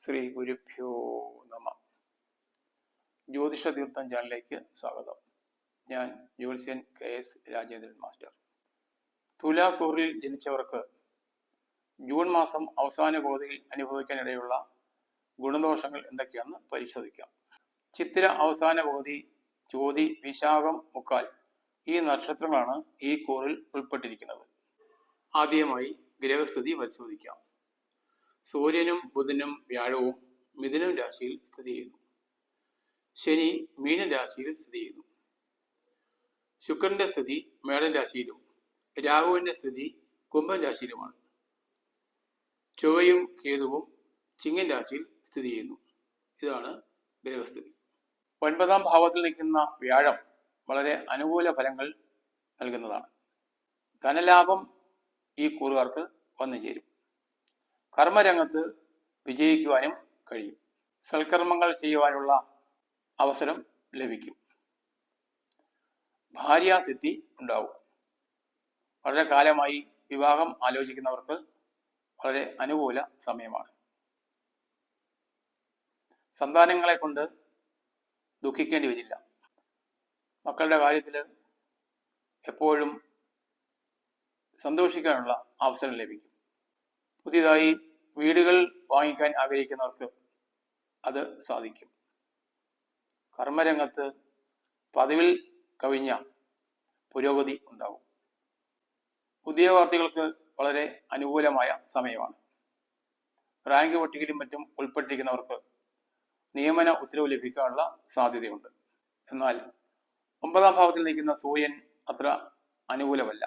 ശ്രീ ഗുരുഭ്യോ നമ. ജ്യോതിഷ തീർത്ഥം ചാനലിലേക്ക് സ്വാഗതം. ഞാൻ ജ്യോത്സ്യൻ കെ എസ് രാജേന്ദ്രൻ മാസ്റ്റർ. തുലാക്കൂറിൽ ജനിച്ചവർക്ക് ജൂൺ മാസം അവസാന കോതിയിൽ അനുഭവിക്കാനിടയുള്ള ഗുണദോഷങ്ങൾ എന്തൊക്കെയാണെന്ന് പരിശോധിക്കാം. ചിത്തിര അവസാന കോതി ചോതി വിശാഖം മുക്കാൽ ഈ നക്ഷത്രങ്ങളാണ് ഈ കൂറിൽ ഉൾപ്പെട്ടിരിക്കുന്നത്. ആദ്യമായി ഗ്രഹസ്ഥിതി പരിശോധിക്കാം. സൂര്യനും ബുധനും വ്യാഴവും മിഥുനം രാശിയിൽ സ്ഥിതി ചെയ്യുന്നു. ശനി മീനൻ രാശിയിൽ സ്ഥിതി ചെയ്യുന്നു. ശുക്രന്റെ സ്ഥിതി മേടൻ രാശിയിലും രാഹുവിന്റെ സ്ഥിതി കുംഭൻ രാശിയിലുമാണ്. ചൊവ്വയും കേതുവും ചിങ്ങൻ രാശിയിൽ സ്ഥിതി ചെയ്യുന്നു. ഇതാണ് ഗ്രഹസ്ഥിതി. ഒൻപതാം ഭാവത്തിൽ നിൽക്കുന്ന വ്യാഴം വളരെ അനുകൂല ഫലങ്ങൾ നൽകുന്നതാണ്. ധനലാഭം ഈ കൂറുകാർക്ക് വന്നു ചേരും കർമ്മരംഗത്ത് വിജയിക്കുവാനും കഴിയും. സൽക്കർമ്മങ്ങൾ ചെയ്യുവാനുള്ള അവസരം ലഭിക്കും. ഭാര്യാസിദ്ധി ഉണ്ടാവും. വളരെ കാലമായി വിവാഹം ആലോചിക്കുന്നവർക്ക് വളരെ അനുകൂല സമയമാണ്. സന്താനങ്ങളെ കൊണ്ട് ദുഃഖിക്കേണ്ടി വരില്ല. മക്കളുടെ കാര്യത്തിൽ എപ്പോഴും സന്തോഷിക്കാനുള്ള അവസരം ലഭിക്കും. പുതിയതായി വീടുകൾ വാങ്ങിക്കാൻ ആഗ്രഹിക്കുന്നവർക്ക് അത് സാധിക്കും. കർമ്മരംഗത്ത് പതിവിൽ കവിഞ്ഞ പുരോഗതി ഉണ്ടാവും. ഉദ്യോഗാർത്ഥികൾക്ക് വളരെ അനുകൂലമായ സമയമാണ്. റാങ്ക് പട്ടികയിലും മറ്റും ഉൾപ്പെട്ടിരിക്കുന്നവർക്ക് നിയമന ഉത്തരവ് ലഭിക്കാനുള്ള സാധ്യതയുണ്ട്. എന്നാൽ ഒമ്പതാം ഭാവത്തിൽ നിൽക്കുന്ന സൂര്യൻ അത്ര അനുകൂലമല്ല.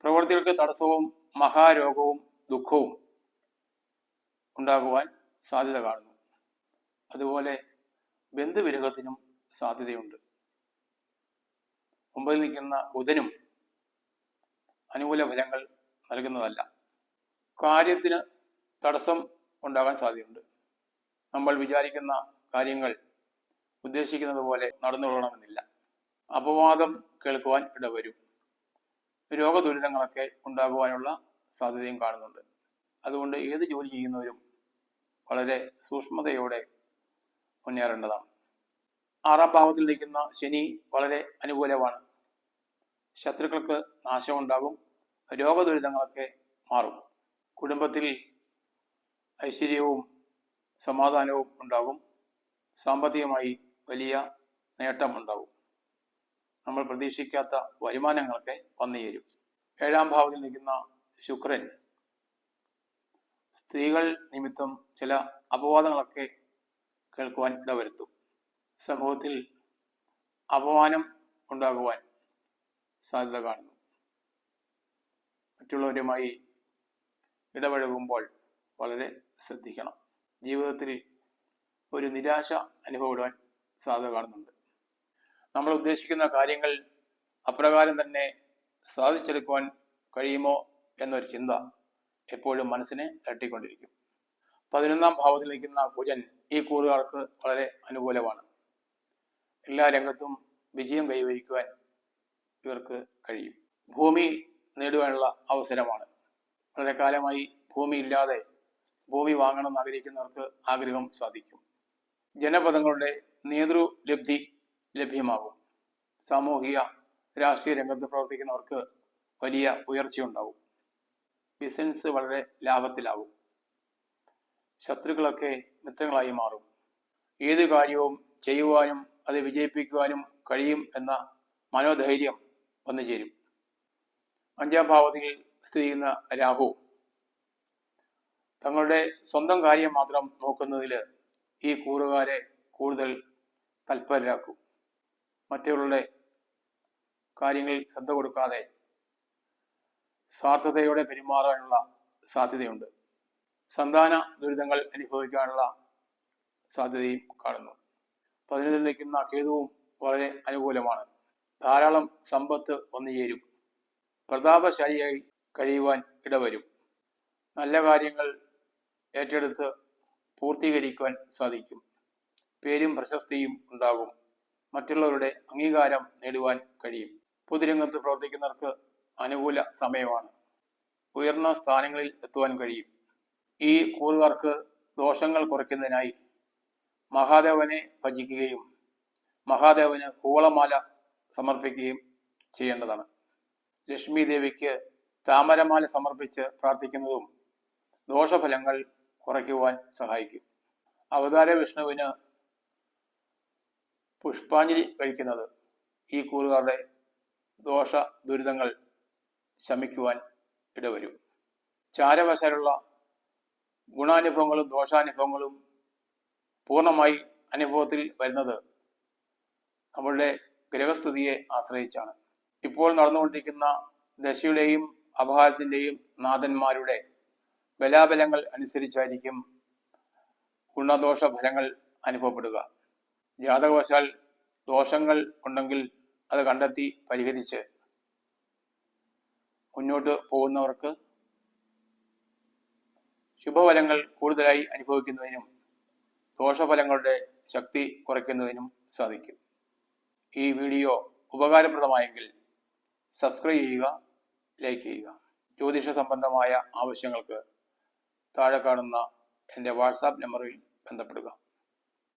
പ്രവർത്തികൾക്ക് തടസ്സവും മഹാരോഗവും ദുഃഖവും ഉണ്ടാകുവാൻ സാധ്യത കാണുന്നു. അതുപോലെ ബന്ധുവിരഹത്തിനും സാധ്യതയുണ്ട്. ഒമ്പതിൽ നിൽക്കുന്ന ബുധനും അനുകൂല ഫലങ്ങൾ നൽകുന്നതല്ല. കാര്യത്തിന് തടസ്സം ഉണ്ടാകാൻ സാധ്യതയുണ്ട്. നമ്മൾ വിചാരിക്കുന്ന കാര്യങ്ങൾ ഉദ്ദേശിക്കുന്നത് പോലെ നടന്നുകൊള്ളണമെന്നില്ല. അപവാദം കേൾക്കുവാൻ ഇടവരും. രോഗദുരിതങ്ങളൊക്കെ ഉണ്ടാകുവാനുള്ള സാധ്യതയും കാണുന്നുണ്ട്. അതുകൊണ്ട് ഏത് ജോലി ചെയ്യുന്നവരും വളരെ സൂക്ഷ്മതയോടെ മുന്നേറേണ്ടതാണ്. ആറാം ഭാവത്തിൽ നിൽക്കുന്ന ശനി വളരെ അനുകൂലമാണ്. ശത്രുക്കൾക്ക് നാശമുണ്ടാകും രോഗദുരിതങ്ങളൊക്കെ മാറും. കുടുംബത്തിൽ ഐശ്വര്യവും സമാധാനവും ഉണ്ടാകും. സാമ്പത്തികമായി വലിയ നേട്ടം ഉണ്ടാകും. നമ്മൾ പ്രതീക്ഷിക്കാത്ത വരുമാനങ്ങളൊക്കെ വന്നു ചേരും ഏഴാം ഭാവത്തിൽ നിൽക്കുന്ന ശുക്രൻ സ്ത്രീകൾ നിമിത്തം ചില അപവാദങ്ങളൊക്കെ കേൾക്കുവാൻ ഇടവരുത്തും. സമൂഹത്തിൽ അപമാനം ഉണ്ടാകുവാൻ സാധ്യത കാണുന്നു. മറ്റുള്ളവരുമായി ഇടപഴകുമ്പോൾ വളരെ ശ്രദ്ധിക്കണം. ജീവിതത്തിൽ ഒരു നിരാശ അനുഭവപ്പെടുവാൻ സാധ്യത കാണുന്നുണ്ട്. നമ്മൾ ഉദ്ദേശിക്കുന്ന കാര്യങ്ങൾ അപ്രകാരം തന്നെ സാധിച്ചെടുക്കുവാൻ കഴിയുമോ എന്നൊരു ചിന്ത എപ്പോഴും മനസ്സിനെ തട്ടിക്കൊണ്ടിരിക്കും. പതിനൊന്നാം ഭാവത്തിൽ നിൽക്കുന്ന കുജൻ ഈ കൂറുകാർക്ക് വളരെ അനുകൂലമാണ്. എല്ലാ രംഗത്തും വിജയം കൈവരിക്കുവാൻ ഇവർക്ക് കഴിയും. ഭൂമി നേടുവാനുള്ള അവസരമാണ്. വളരെ കാലമായി ഭൂമി ഇല്ലാതെ ഭൂമി വാങ്ങണമെന്ന് ആഗ്രഹിക്കുന്നവർക്ക് ആഗ്രഹം സാധിക്കും. ജനപദങ്ങളുടെ നേതൃലബ്ധി ലഭ്യമാകും. സാമൂഹിക രാഷ്ട്രീയ രംഗത്ത് പ്രവർത്തിക്കുന്നവർക്ക് വലിയ ഉയർച്ചയുണ്ടാവും. ബിസിനസ് വളരെ ലാഭത്തിലാവും. ശത്രുക്കളൊക്കെ മിത്രങ്ങളായി മാറും. ഏത് കാര്യവും ചെയ്യുവാനും അത് വിജയിപ്പിക്കുവാനും കഴിയും എന്ന മനോധൈര്യം വന്നു ചേരും. അഞ്ചാം ഭാവത്തിൽ സ്ഥിതി ചെയ്യുന്ന രാഹു തങ്ങളുടെ സ്വന്തം കാര്യം മാത്രം നോക്കുന്നതിൽ ഈ കൂറുകാരെ കൂടുതൽ തൽപരരാക്കും. മറ്റുള്ളവരുടെ കാര്യങ്ങളിൽ ശ്രദ്ധ കൊടുക്കാതെ സ്വാർത്ഥതയോടെ പെരുമാറാനുള്ള സാധ്യതയുണ്ട്. സന്താന ദുരിതങ്ങൾ അനുഭവിക്കാനുള്ള സാധ്യതയും കാണുന്നു. പതിനൊന്നിൽ നിൽക്കുന്ന കേതുവും വളരെ അനുകൂലമാണ്. ധാരാളം സമ്പത്ത് വന്നു ചേരും. പ്രതാപശാലിയായി കഴിയുവാൻ ഇടവരും. നല്ല കാര്യങ്ങൾ ഏറ്റെടുത്ത് പൂർത്തീകരിക്കുവാൻ സാധിക്കും. പേരും പ്രശസ്തിയും ഉണ്ടാകും. മറ്റുള്ളവരുടെ അംഗീകാരം നേടുവാൻ കഴിയും. പൊതുരംഗത്ത് പ്രവർത്തിക്കുന്നവർക്ക് അനുകൂല സമയമാണ്. ഉയർന്ന സ്ഥാനങ്ങളിൽ എത്തുവാൻ കഴിയും. ഈ കൂറുകാർക്ക് ദോഷങ്ങൾ കുറയ്ക്കുന്നതിനായി മഹാദേവനെ ഭജിക്കുകയും മഹാദേവന് കൂളമാല സമർപ്പിക്കുകയും ചെയ്യേണ്ടതാണ്. ലക്ഷ്മി ദേവിക്ക് താമരമാല സമർപ്പിച്ച് പ്രാർത്ഥിക്കുന്നതും ദോഷഫലങ്ങൾ കുറയ്ക്കുവാൻ സഹായിക്കും. അവതാര വിഷ്ണുവിന് പുഷ്പാഞ്ജലി കഴിക്കുന്നത് ഈ കൂറുകാരുടെ ദോഷ ദുരിതങ്ങൾ ശമിക്കുവാൻ ഇടവരും. ചാരവശാലുള്ള ഗുണാനുഭവങ്ങളും ദോഷാനുഭവങ്ങളും പൂർണമായി അനുഭവത്തിൽ വരുന്നത് നമ്മളുടെ ഗ്രഹസ്ഥിതിയെ ആശ്രയിച്ചാണ്. ഇപ്പോൾ നടന്നുകൊണ്ടിരിക്കുന്ന ദശയുടെയും അപഹാരത്തിന്റെയും നാഥന്മാരുടെ ബലാബലങ്ങൾ അനുസരിച്ചായിരിക്കും ഗുണദോഷ ഫലങ്ങൾ അനുഭവപ്പെടുക. ജാതകവശാൽ ദോഷങ്ങൾ ഉണ്ടെങ്കിൽ അത് കണ്ടെത്തി പരിഹരിച്ച് മുന്നോട്ട് പോകുന്നവർക്ക് ശുഭഫലങ്ങൾ കൂടുതലായി അനുഭവിക്കുന്നതിനും ദോഷഫലങ്ങളുടെ ശക്തി കുറയ്ക്കുന്നതിനും സാധിക്കും. ഈ വീഡിയോ ഉപകാരപ്രദമായെങ്കിൽ സബ്സ്ക്രൈബ് ചെയ്യുക ലൈക്ക് ചെയ്യുക. ജ്യോതിഷ സംബന്ധമായ ആവശ്യങ്ങൾക്ക് താഴെ കാണുന്ന എന്റെ വാട്സാപ്പ് നമ്പറിൽ ബന്ധപ്പെടുക.